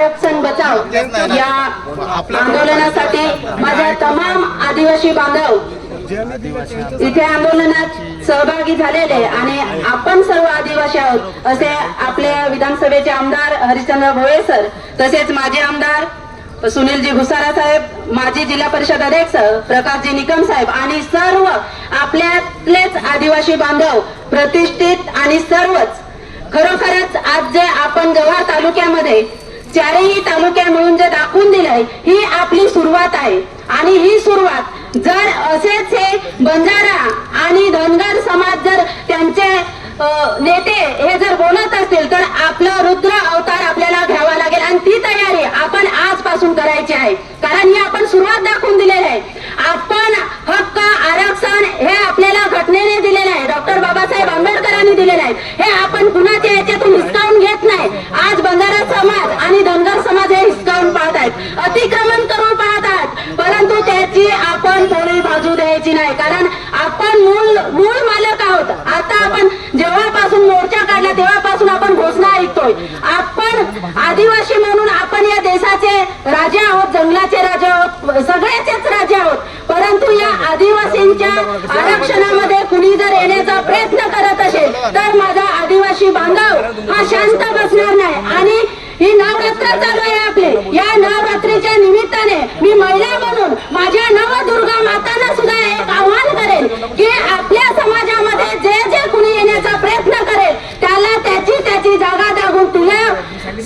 आरक्षण बचाव. या आंदोलनासाठी माझ्या तमाम आदिवासी बांधव इथे आंदोलनात सहभागी झालेले आणि आपण सर्व आदिवासी आहोत असे आपले विधानसभेचे आमदार हरिश्चंद्र भोळे सर तसेच माजी आमदार सुनीलजी भुसारा साहेब माजी जिल्हा परिषद अध्यक्ष प्रकाशजी निकम साहेब आणि सर्व आपल्यातलेच आदिवासी बांधव प्रतिष्ठित आणि सर्वच. खरोखरच आज जे आपण जव्हार तालुक्यामध्ये चारही तालुक्या मिळून जे दाखवून दिलंय ही आपली सुरुवात आहे. आणि ही सुरुवात जर असेच हे बंजारा आणि धनगर समाज जर त्यांचे नेते हे जर बोलत असतील तर आपलं रुद्र अवतार आपल्याला घ्यावा लागेल आणि ती तयारी आपण आजपासून करायची आहे कारण ही आपण सुरुवात दाखवून दिलेली आहे आपण हक्क आरक्षण हे आपल्याला घटनेने दिलेलं आहे डॉक्टर बाबासाहेब आंबेडकरांनी दिलेलं आहे हे आपण कुणाच्या याच्यातून हिसकावून घेत नाही आज बंजारा समाज आणि धनगर समाज हे हिसकावून पाहत आहेत अतिक्रमण करून पाहत आहेत परंतु त्याची आपण थोडी बाजू आहे. कारण आपण मूळ मूळ मालक आहोत. आता आपण जेव्हापासून मोर्चा काढला तेव्हापासून आपण घोषणा ऐकतोय. आपण आदिवासी म्हणून आपण या देशाचे राजा आहोत जंगलाचे राजा आहोत सगळ्याचेच राजे आहोत. परंतु या आदिवासींच्या आरक्षणामध्ये कुणी जर येण्याचा प्रयत्न करत असेल तर माझा आदिवासी बांधव हा शांत बसणार नाही. आणि ही नवरात्र चालू आहे आपले. या नवरात्रीच्या निमित्ताने मी महिला म्हणून माझ्या नवदुर्गा मातांना सुद्धा एक आव्हान करेल की आपल्या समाजामध्ये जे जे कुणी येण्याचा प्रयत्न करेल त्याला त्याची त्याची जागा दागून तुला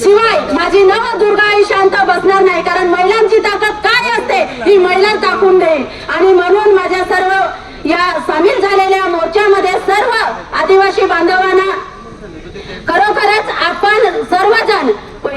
शिवाय माझी नवदुर्गा ही शांत बसणार नाही कारण महिलांची ताकद काय असते ही महिला दाखवून देईल. आणि म्हणून माझ्या सर्व या सामील झालेल्या मोर्चामध्ये सर्व आदिवासी बांधवांना खरोखरच आपण सर्वजण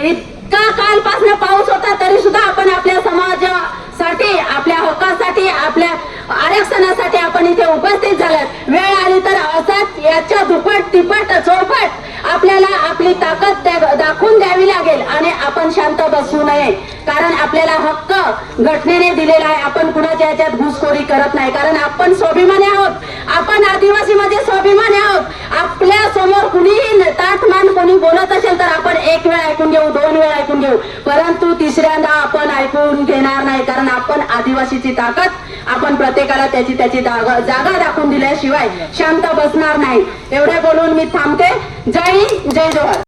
इतका कालपासून पाऊस होता तरी सुद्धा आपण आपल्या समाजासाठी आपल्या हक्कासाठी आपल्या आरक्षणासाठी आपण इथे उपस्थित झालात. वेळ आली तर असाच याच्या दुपट तिपट चौपट आपल्याला आपली ताकद दाखवून द्यावी लागेल आणि आपण शांत बसू नये. कारण आपल्याला हक्क घटनेने दिलेला आहे. आपण कुणाच्या याच्यात घुसखोरी करत नाही. कारण आपण स्वाभिमानी आहोत. आपण आदिवासी मध्ये स्वाभिमानी आहोत. आपल्यासमोर कुणीही ताटमान कोणी बोलत असेल तर आपण एक वेळ ऐकून घेऊ दोन वेळ ऐकून घेऊ. परंतु तिसऱ्यांदा आपण ऐकून घेणार नाही कारण आपण आदिवासीची ताकद आपण प्रत्येकाला त्याची त्याची जागा जागा दाखवून दिल्याशिवाय शांत बसणार नाही. एवढे बोलून मी थांबते. जय हिंद जय जोहर.